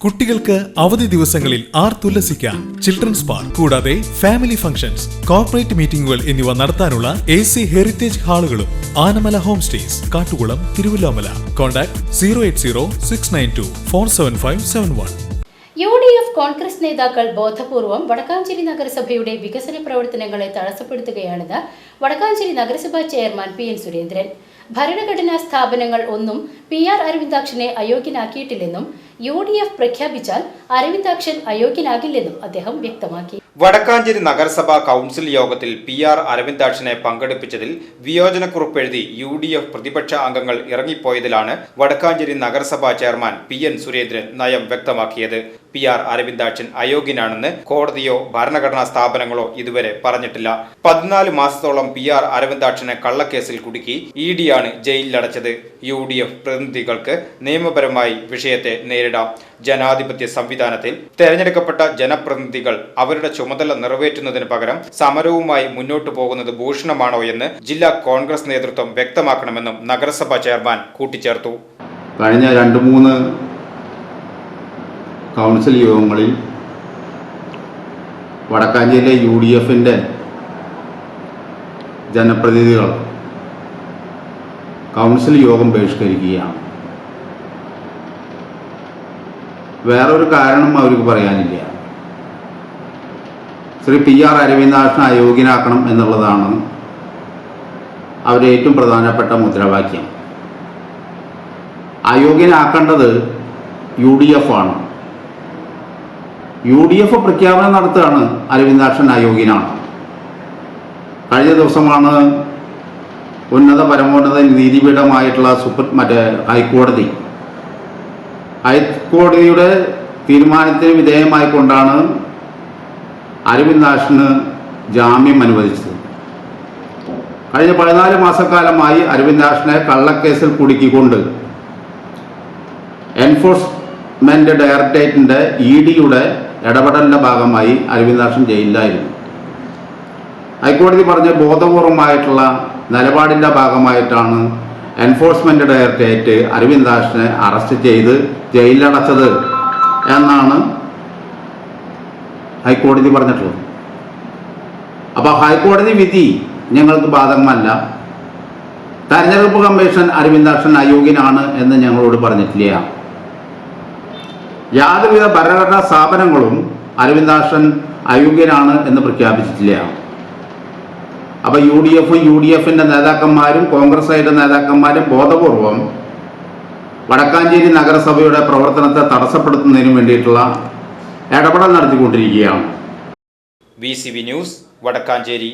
കുട്ടികൾക്ക് അവധി ദിവസങ്ങളിൽ ആർ ആർത്തുല്ലസിക്കാൻ ചിൽഡ്രൻസ് പാർക്ക് കൂടാതെ ഫാമിലി ഫംഗ്ഷൻസ് കോർപ്പറേറ്റ് മീറ്റിംഗുകൾ എന്നിവ നടത്താനുള്ള A C heritage ഹാളുകളും Anamala home stays Kattukulam Thiruvilwamala. Contact zero eight zero six nine two four seven five seven one U D F Congress നേതാക്കൾ ബോധപൂർവം വടക്കാഞ്ചേരി നഗരസഭയുടെ വികസന പ്രവർത്തനങ്ങളെ തടസ്സപ്പെടുത്തുകയാണെന്ന് വടക്കാഞ്ചേരി നഗരസഭാ ചെയർമാൻ പി എൻ സുരേന്ദ്രൻ. ഭരണഘടനാ സ്ഥാപനങ്ങൾ ഒന്നും പി ആർ അരവിന്ദാക്ഷനെ അയോഗ്യനാക്കിയിട്ടില്ലെന്നും യു ഡി എഫ് പ്രഖ്യാപിച്ചാൽ അരവിന്ദാക്ഷൻ അയോഗ്യനാകില്ലെന്നും അദ്ദേഹം വ്യക്തമാക്കി. വടക്കാഞ്ചേരി നഗരസഭാ കൗൺസിൽ യോഗത്തിൽ പി ആർ അരവിന്ദാക്ഷനെ പങ്കെടുപ്പിച്ചതിൽ വിയോജനക്കുറിപ്പ് എഴുതി യു ഡി എഫ് പ്രതിപക്ഷ അംഗങ്ങൾ ഇറങ്ങിപ്പോയതിലാണ് വടക്കാഞ്ചേരി നഗരസഭാ ചെയർമാൻ പി എൻ സുരേന്ദ്രൻ നയം വ്യക്തമാക്കിയത്. പി ആർ അരവിന്ദാക്ഷൻ അയോഗ്യനാണെന്ന് കോടതിയോ ഭരണഘടനാ സ്ഥാപനങ്ങളോ ഇതുവരെ പറഞ്ഞിട്ടില്ല. പതിനാല് മാസത്തോളം പി ആർ അരവിന്ദാക്ഷനെ കള്ളക്കേസിൽ കുടുക്കി ഇ ആണ് ജയിലിലടച്ചത്. യു ഡി എഫ് പ്രതിനിധികൾക്ക് നിയമപരമായി വിഷയത്തെ നേരിടാം. ജനാധിപത്യ സംവിധാനത്തിൽ തെരഞ്ഞെടുക്കപ്പെട്ട ജനപ്രതിനിധികൾ അവരുടെ ചുമതല നിറവേറ്റുന്നതിന് പകരം സമരവുമായി മുന്നോട്ടു പോകുന്നത് ഭൂഷണമാണോ എന്ന് ജില്ലാ കോൺഗ്രസ് നേതൃത്വം വ്യക്തമാക്കണമെന്നും നഗരസഭാ ചെയർമാൻ കൂട്ടിച്ചേർത്തു. കഴിഞ്ഞ രണ്ട് മൂന്ന് കൗൺസിൽ യോഗങ്ങളിൽ വടക്കാഞ്ചേരിയിലെ യു ഡി എഫിന്റെ ജനപ്രതിനിധികൾ കൗൺസിൽ യോഗം ബഹിഷ്കരിക്കുകയാണ്. വേറൊരു കാരണം അവർക്ക് പറയാനില്ല. ശ്രീ പി ആർ അരവിന്ദാക്ഷൻ അയോഗ്യനാക്കണം എന്നുള്ളതാണ് അവരുടെ ഏറ്റവും പ്രധാനപ്പെട്ട മുദ്രാവാക്യം. അയോഗ്യനാക്കേണ്ടത് യു ഡി എഫ് ആണ്. യു ഡി എഫ് പ്രഖ്യാപനം നടത്തുകയാണ് അരവിന്ദാക്ഷൻ അയോഗ്യനാണ് കഴിഞ്ഞ ദിവസമാണ് ഉന്നത പരമോന്നത നീതിപീഠമായിട്ടുള്ള സുപ്ര മറ്റേ ഹൈക്കോടതി. ഹൈക്കോടതിയുടെ തീരുമാനത്തിന് വിധേയമായിക്കൊണ്ടാണ് അരവിന്ദാക്ഷന് ജാമ്യം അനുവദിച്ചത്. കഴിഞ്ഞ പതിനാല് മാസക്കാലമായി അരവിന്ദാക്ഷനെ കള്ളക്കേസിൽ കുടുക്കിക്കൊണ്ട് എൻഫോഴ്സ്മെന്റ് ഡയറക്ടറേറ്റിന്റെ ഇ ഡിയുടെ ഇടപെടലിന്റെ ഭാഗമായി അരവിന്ദാക്ഷൻ ജയിലിലായിരുന്നു. ഹൈക്കോടതി പറഞ്ഞ ബോധപൂർവമായിട്ടുള്ള നിലപാടിന്റെ ഭാഗമായിട്ടാണ് എൻഫോഴ്സ്മെന്റ് ഡയറക്ടറേറ്റ് അരവിന്ദാക്ഷനെ അറസ്റ്റ് ചെയ്ത് ജയിലിലടച്ചത് എന്നാണ് ഹൈക്കോടതി പറഞ്ഞിട്ടുള്ളത്. അപ്പോൾ ഹൈക്കോടതി വിധി ഞങ്ങൾക്ക് ബാധകമല്ല. തെരഞ്ഞെടുപ്പ് കമ്മീഷൻ അരവിന്ദാക്ഷൻ അയോഗ്യനാണ് എന്ന് ഞങ്ങളോട് പറഞ്ഞിട്ടില്ല. യാതൊരുവിധ ഭരണഘടനാ സ്ഥാപനങ്ങളും അരവിന്ദാക്ഷൻ അയോഗ്യനാണ് എന്ന് പ്രഖ്യാപിച്ചിട്ടില്ല. അപ്പോൾ യു ഡി എഫും യു ഡി എഫിന്റെ നേതാക്കന്മാരും കോൺഗ്രസ് ഐയുടെ നേതാക്കന്മാരും ബോധപൂർവം വടക്കാഞ്ചേരി നഗരസഭയുടെ പ്രവർത്തനത്തെ തടസ്സപ്പെടുത്തുന്നതിന് വേണ്ടിയിട്ടുള്ള ഇടപെടൽ നടത്തിക്കൊണ്ടിരിക്കുകയാണ്. V news Vadakkanchery.